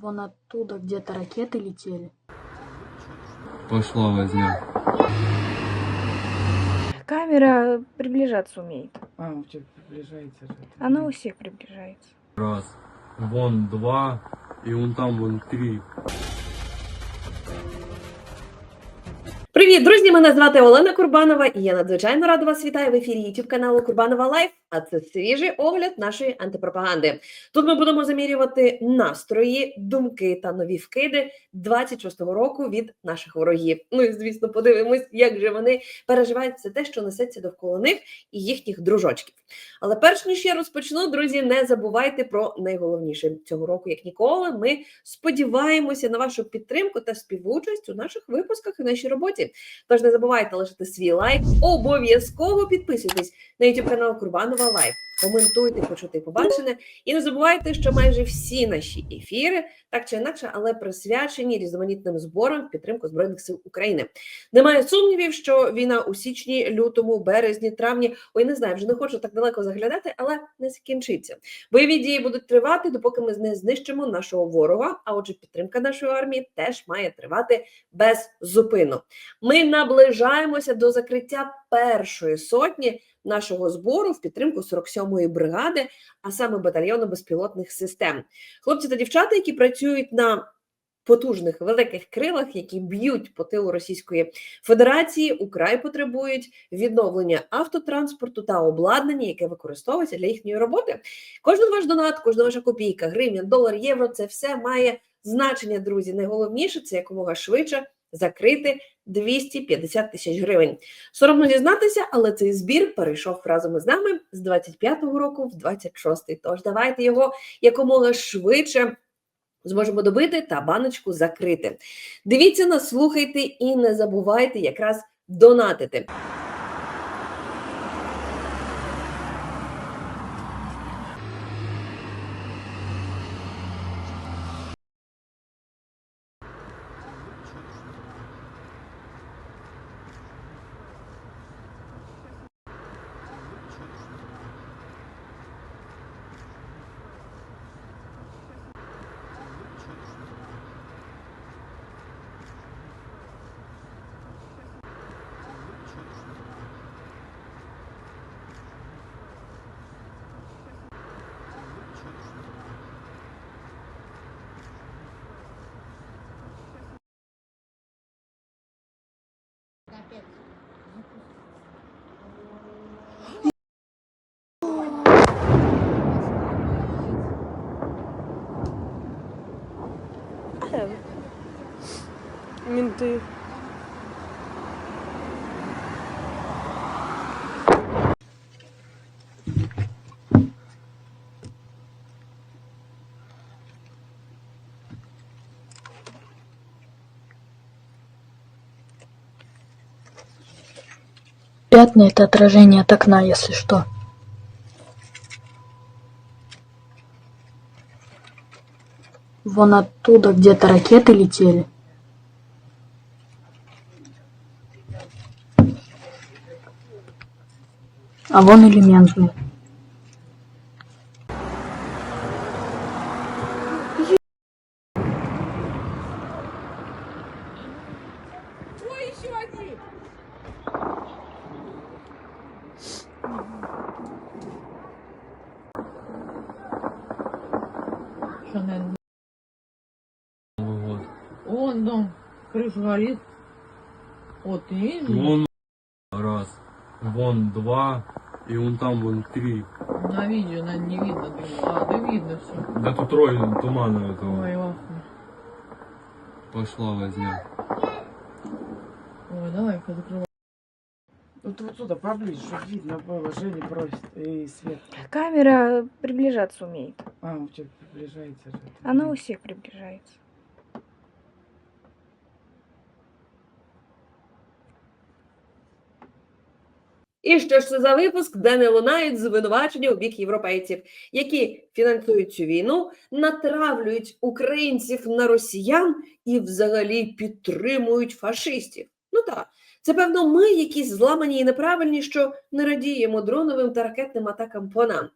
Вон оттуда где-то ракеты летели. Пошла возня. Камера приближаться умеет. А, у тебя приближается же. это. Она у всех приближается. Раз. Вон два. И вон там вон три. Привіт, друзі! Мене звати Олена Курбанова, і я надзвичайно рада вас вітаю в ефірі YouTube каналу Курбанова Лайф. А це свіжий огляд нашої антипропаганди. Тут ми будемо замірювати настрої, думки та нові вкиди 26-го року від наших ворогів. Ну і звісно, подивимось, як же вони переживають все те, що несеться довкола них і їхніх дружочків. Але перш ніж я розпочну, друзі, не забувайте про найголовніше цього року, як ніколи. Ми сподіваємося на вашу підтримку та співучасть у наших випусках і нашій роботі. Тож не забувайте лишити свій лайк, обов'язково підписуйтесь на YouTube канал Курбанова Лайф. Коментуйте, почути побачене. І не забувайте, що майже всі наші ефіри, так чи інакше, але присвячені різноманітним зборам в підтримку Збройних сил України. Немає сумнівів, що війна у січні, лютому, березні, травні, ой, не знаю, вже не хочу так далеко заглядати, але не закінчиться. Бойові дії будуть тривати, допоки ми не знищимо нашого ворога. А отже, підтримка нашої армії теж має тривати без зупину. Ми наближаємося до закриття першої сотні нашого збору в підтримку 47-ї бригади, а саме батальйону безпілотних систем. Хлопці та дівчата, які працюють на потужних великих крилах, які б'ють по тилу Російської Федерації, украй потребують відновлення автотранспорту та обладнання, яке використовується для їхньої роботи. Кожен ваш донат, кожна ваша копійка, гривня, долар, євро це все має значення, друзі. Найголовніше це якомога швидше закрити 250 тисяч гривень. Соромно зізнатися, але цей збір перейшов разом із нами з 25-го року в 26-й. Тож давайте його якомога швидше зможемо добити та баночку закрити. Дивіться нас, слухайте і не забувайте якраз донатити. Менты. Пятна это отражение от окна, если что. Вон оттуда где-то ракеты летели. А вон элементный. Вон два. И вон там вон три. На видео, наверное, не видно. А, да видно все. Да тут рой тумана этого. Ой, ахуй. Пошла возня. Ой, давай-ка закрывай. Вот вот сюда поближе, чтобы видно было. Женя просит. И свет. Камера приближаться умеет. А, у тебя приближается же. Она у всех приближается. І що ж це за випуск, де не лунають звинувачення у бік європейців, які фінансують цю війну, натравлюють українців на росіян і взагалі підтримують фашистів. Ну так, це певно, ми якісь зламані і неправильні, що не радіємо дроновим та ракетним атакам по нам.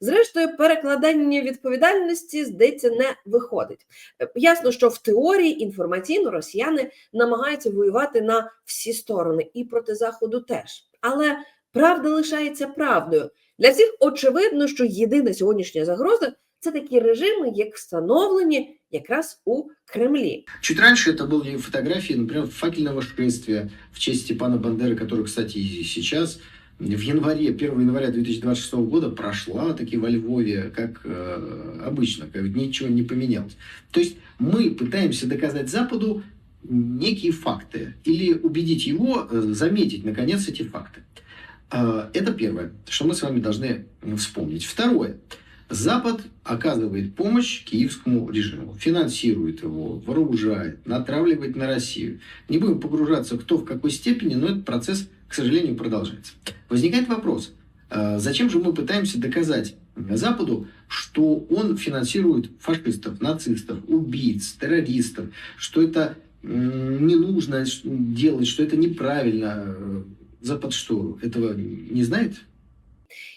Зрештою, перекладання відповідальності, здається, не виходить. Е, Ясно, що в теорії інформаційно росіяни намагаються воювати на всі сторони і проти Заходу теж. Але правда лишається правдою. Для всіх очевидно, що єдина сьогоднішня загроза це такі режими, як встановлені якраз у Кремлі. Чуть раньше это были фотографии, например, факельного шествия в честь Степана Бандеры, который, кстати, и сейчас в январе, 1 января 2026 года прошла таки во Львове, как э, обычно, как ничего не поменялось. То есть мы пытаемся доказать Западу некие факты или убедить его э, заметить, наконец, эти факты. Э, Это первое, что мы с вами должны вспомнить. Второе. Запад оказывает помощь киевскому режиму, финансирует его, вооружает, натравливает на Россию. Не будем погружаться, кто в какой степени, но этот процесс, к сожалению, продолжается. Возникает вопрос, э, зачем же мы пытаемся доказать Западу, что он финансирует фашистов, нацистов, убийц, террористов, что это не нужно делать, что это неправильно. Э, Запад что, этого не знает?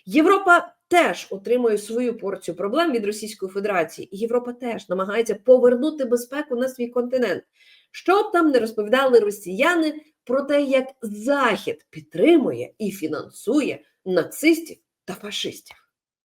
Європа теж отримує свою порцію проблем від Російської Федерації. І Європа теж намагається повернути безпеку на свій континент. Що б там не розповідали росіяни про те, як Захід підтримує і фінансує нацистів та фашистів.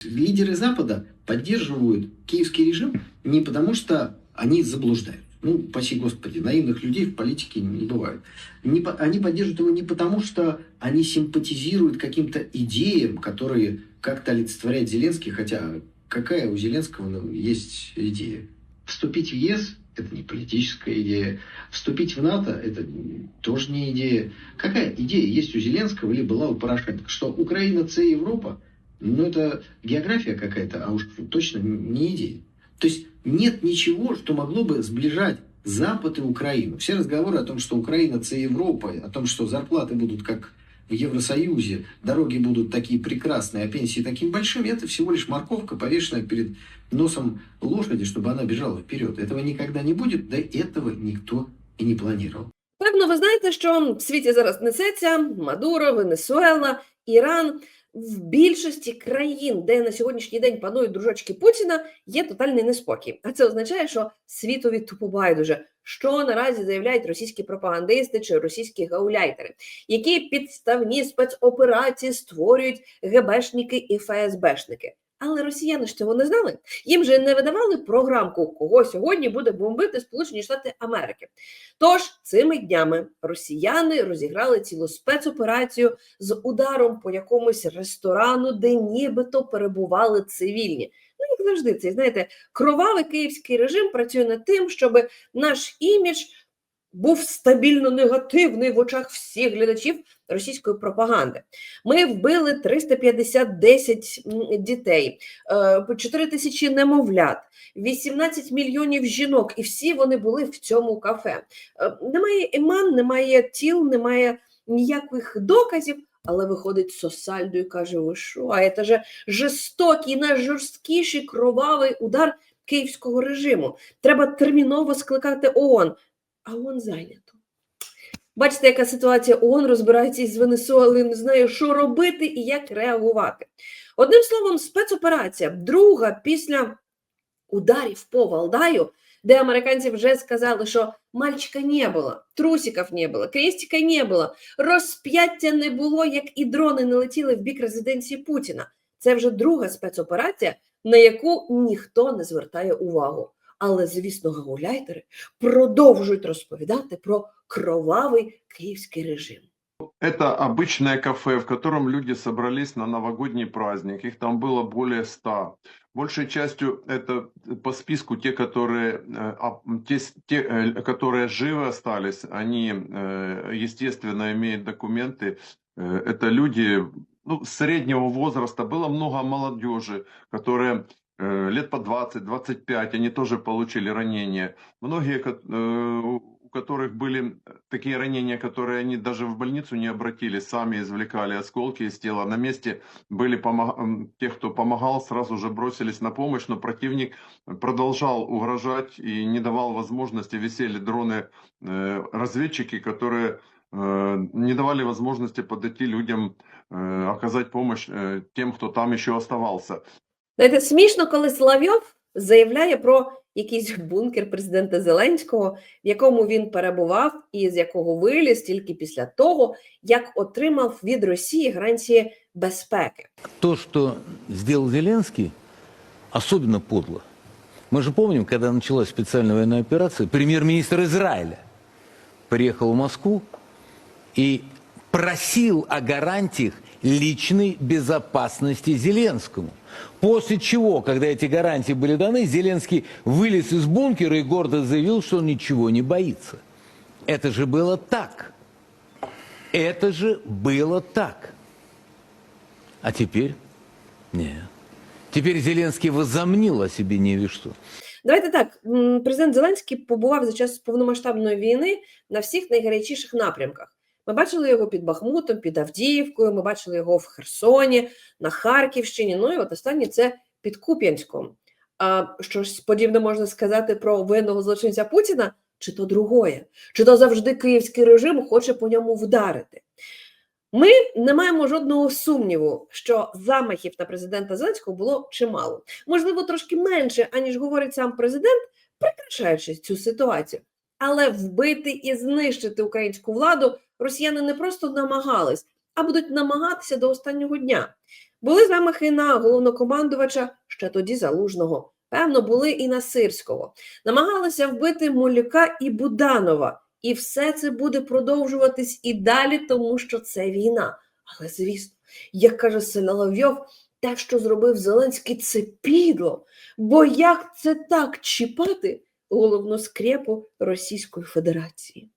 Лидеры Запада поддерживают киевский режим не потому, что они заблуждают. Ну, спаси Господи, наивных людей в политике не бывает. Не они поддерживают его не потому, что они симпатизируют каким-то идеям, которые как-то олицетворяет Зеленский, хотя какая у Зеленского ну, есть идея? Вступить в ЕС – это не политическая идея. Вступить в НАТО – это тоже не идея. Какая идея есть у Зеленского или была у Порошенко? Что Украина – це Европа? Ну, это география какая-то, а уж точно не идея. То есть нет ничего, что могло бы сближать Запад и Украину. Все разговоры о том, что Украина – это Европа, о том, что зарплаты будут как в Евросоюзе, дороги будут такие прекрасные, а пенсии такими большими, это всего лишь морковка, повешенная перед носом лошади, чтобы она бежала вперед. Этого никогда не будет, да этого никто и не планировал. Певно, ви знаєте, що в світі зараз несеться Мадуро, Венесуела, Іран. В більшості країн, де на сьогоднішній день панують дружочки Путіна, є тотальний неспокій. А це означає, що світові тупо байдуже, що наразі заявляють російські пропагандисти чи російські гауляйтери, які підставні спецоперації створюють ГБшники і ФСБшники. Але росіяни ж цього не знали. Їм же не видавали програмку, кого сьогодні буде бомбити Сполучені Штати Америки. Тож цими днями росіяни розіграли цілу спецоперацію з ударом по якомусь ресторану, де нібито перебували цивільні. Ну, як завжди, цей знаєте, кровавий київський режим працює над тим, щоб наш імідж був стабільно негативний в очах всіх глядачів російської пропаганди. Ми вбили 350 м, дітей, 4 тисячі немовлят, 18 мільйонів жінок, і всі вони були в цьому кафе. Е, Немає імен, немає тіл, немає ніяких доказів. Але виходить Сосальдо і каже: ви що? А це же жорстокий, найжорсткіший кровавий удар київського режиму. Треба терміново скликати ООН. А ООН зайнято. Бачите, яка ситуація ООН розбирається із Венесуелою, не знає, що робити і як реагувати. Одним словом, спецоперація, друга після ударів по Валдаю, де американці вже сказали, що мальчика не було, трусиків не було, крестика не було, розп'яття не було, як і дрони не летіли в бік резиденції Путіна. Це вже друга спецоперація, на яку ніхто не звертає увагу. Але, звісно, гауляйтери продовжують розповідати про кровавий київський режим. Это обычное кафе, в котором люди собрались на новогодний праздник. Их там было более ста. Большей частью это по списку те, которые, э, а, те, с- те, э, которые живы остались, они, э, естественно, имеют документы. Э, Это люди ну, среднего возраста. Было много молодежи, которые э, лет по 20-25, они тоже получили ранения. Многие, э, у которых были такие ранения, которые они даже в больницу не обратились, сами извлекали осколки из тела. На месте были помог- те, кто помогал, сразу же бросились на помощь, но противник продолжал угрожать и не давал возможности. Висели дроны, э, разведчики, которые э, не давали возможности подойти людям, э, оказать помощь э, тем, кто там еще оставался. Знаєте, смішно, коли Соловйов заявляє про якийсь бункер президента Зеленського, в якому він перебував і з якого виліз тільки після того, як отримав від Росії гарантії безпеки. То, что сделал Зеленский, особенно подло. Мы же помним, когда началась специальная военная операция, премьер-министр Израиля приехал в Москву и просил о гарантиях личной безопасности Зеленскому. После чего, когда эти гарантии были даны, Зеленский вылез из бункера и гордо заявил, что он ничего не боится. Это же было так. Это же было так. А теперь? Нет. Теперь Зеленский возомнил о себе не весь что. Давайте так. м, Президент Зеленський побував за час повномасштабної війни на всіх найгарячіших напрямках. Ми бачили його під Бахмутом, під Авдіївкою, ми бачили його в Херсоні, на Харківщині. Ну і от останнє це під Куп'янськом. А що ж подібне можна сказати про воєнного злочинця Путіна? Чи то другое? Чи то завжди київський режим хоче по ньому вдарити? Ми не маємо жодного сумніву, що замахів на президента Зеленського було чимало. Можливо, трошки менше, аніж говорить сам президент, прикрашаючи цю ситуацію. Але вбити і знищити українську владу росіяни не просто намагались, а будуть намагатися до останнього дня. Були замахи на головнокомандувача ще тоді залужного. Певно, були і на Сирського. Намагалися вбити Молюка і Буданова. І все це буде продовжуватись і далі, тому що це війна. Але звісно, як каже Соловйов, те, що зробив Зеленський, це підло. Бо як це так чіпати головну скрепу Російської Федерації?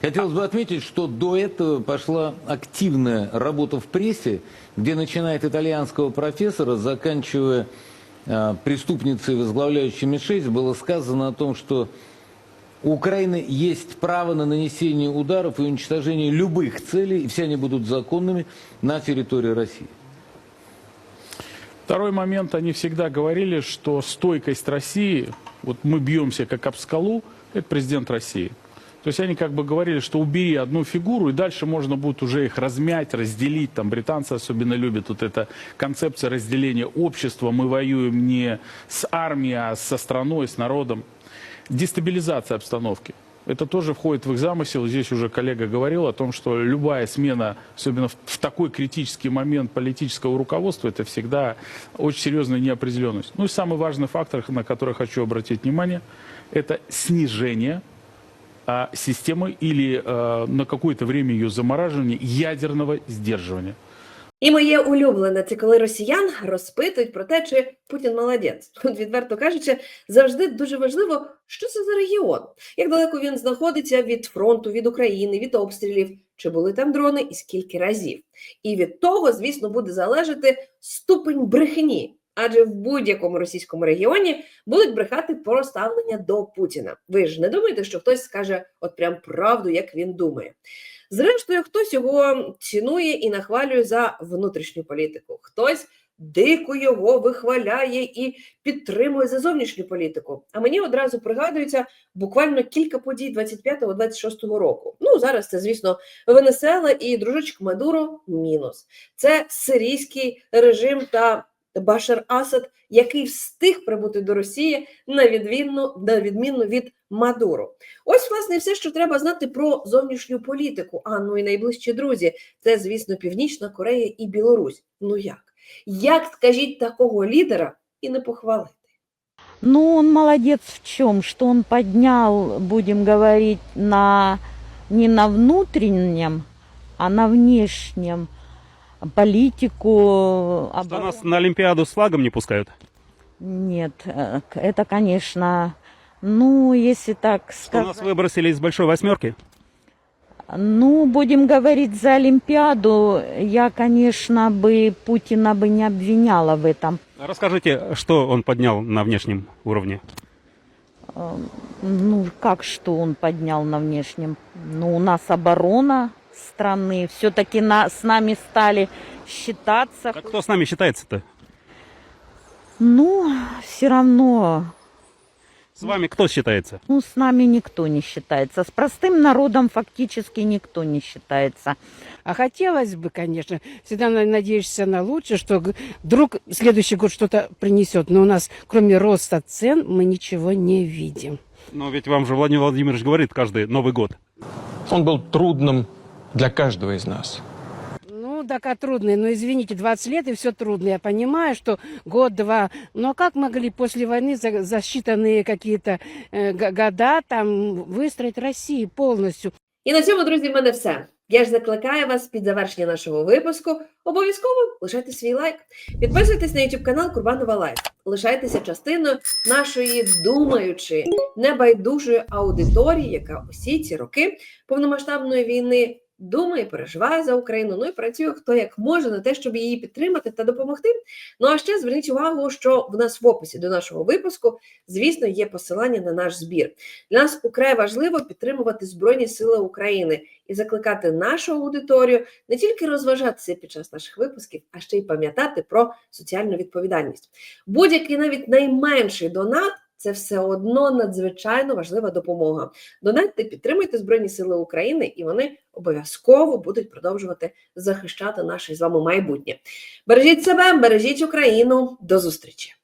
Хотелось бы отметить, что до этого пошла активная работа в прессе, где начиная от итальянского профессора, заканчивая а, преступницей, возглавляющей МИ-6, было сказано о том, что у Украины есть право на нанесение ударов и уничтожение любых целей, и все они будут законными на территории России. Второй момент, они всегда говорили, что стойкость России, вот мы бьемся как об скалу, это президент России. То есть они как бы говорили, что убери одну фигуру, и дальше можно будет уже их размять, разделить. Там британцы особенно любят вот эта концепция разделения общества. Мы воюем не с армией, а со страной, с народом. Дестабилизация обстановки. Это тоже входит в их замысел. Здесь уже коллега говорил о том, что любая смена, особенно в, в такой критический момент политического руководства, это всегда очень серьезная неопределенность. Ну и самый важный фактор, на который хочу обратить внимание, это снижение а, системы или а, на какое-то время ее замораживания ядерного сдерживания. І моє улюблене це коли росіян розпитують про те, чи Путін молодець. От відверто кажучи, завжди дуже важливо, що це за регіон, як далеко він знаходиться від фронту, від України, від обстрілів, чи були там дрони і скільки разів. І від того, звісно, буде залежати ступень брехні. Адже в будь-якому російському регіоні будуть брехати про ставлення до Путіна. Ви ж не думаєте, що хтось скаже от прям правду, як він думає. Зрештою, хтось його цінує і нахвалює за внутрішню політику, хтось дико його вихваляє і підтримує за зовнішню політику. А мені одразу пригадується буквально кілька подій 25-26 року. Ну зараз це, звісно, Венесела і дружочок Мадуро мінус. Це сирійський режим та Башар Асад, який встиг прибути до Росії на відмінну, на відмінну від Мадуро. Ось, власне, все, що треба знати про зовнішню політику. А ну і найближчі друзі, це, звісно, Північна Корея і Білорусь. Ну як? Як скажіть такого лідера і не похвалити? Ну, он молодец в чем? Что он поднял, будем говорить, на не на внутреннем, а на внешнем политику. Что обороны. нас на Олимпиаду с флагом не пускают? Нет, э, это, конечно, ну, если так Что нас сказать, выбросили из большой восьмерки? ну, будем говорить за Олимпиаду, я, конечно, бы Путина бы не обвиняла в этом. Расскажите, что он поднял на внешнем уровне? Э, Ну, как что он поднял на внешнем? Ну, у нас оборона страны. Все-таки на, с нами стали считаться. Так кто с нами считается-то? Ну, все равно С вами кто считается? Ну, с нами никто не считается. С простым народом фактически никто не считается. А хотелось бы, конечно, всегда на- надеешься на лучшее, что вдруг следующий год что-то принесет. Но у нас, кроме роста цен, мы ничего не видим. Но ведь вам же Владимир Владимирович говорит каждый Новый год. Он был трудным для каждого из нас. Ну, так а трудно. Ну, извините, 20 лет и все трудно. Я понимаю, что год-два. Но как могли после войны за, за считанные какие-то э, г- года там выстроить Россию полностью? І на цьому, друзі, в мене все. Я ж закликаю вас під завершення нашого випуску. Обов'язково лишайте свій лайк. Підписуйтесь на YouTube канал Курбанова Лайф. Лишайтеся частиною нашої думаючої, небайдужої аудиторії, яка усі ці роки повномасштабної війни думає, переживає за Україну. Ну і працює хто як може на те, щоб її підтримати та допомогти. Ну а ще зверніть увагу, що в нас в описі до нашого випуску, звісно, є посилання на наш збір. Для нас украй важливо підтримувати Збройні Сили України і закликати нашу аудиторію не тільки розважатися під час наших випусків, а ще й пам'ятати про соціальну відповідальність. Будь-який навіть найменший донат. Це все одно надзвичайно важлива допомога. Донатьте, підтримуйте Збройні Сили України, і вони обов'язково будуть продовжувати захищати наше з вами майбутнє. Бережіть себе, бережіть Україну. До зустрічі!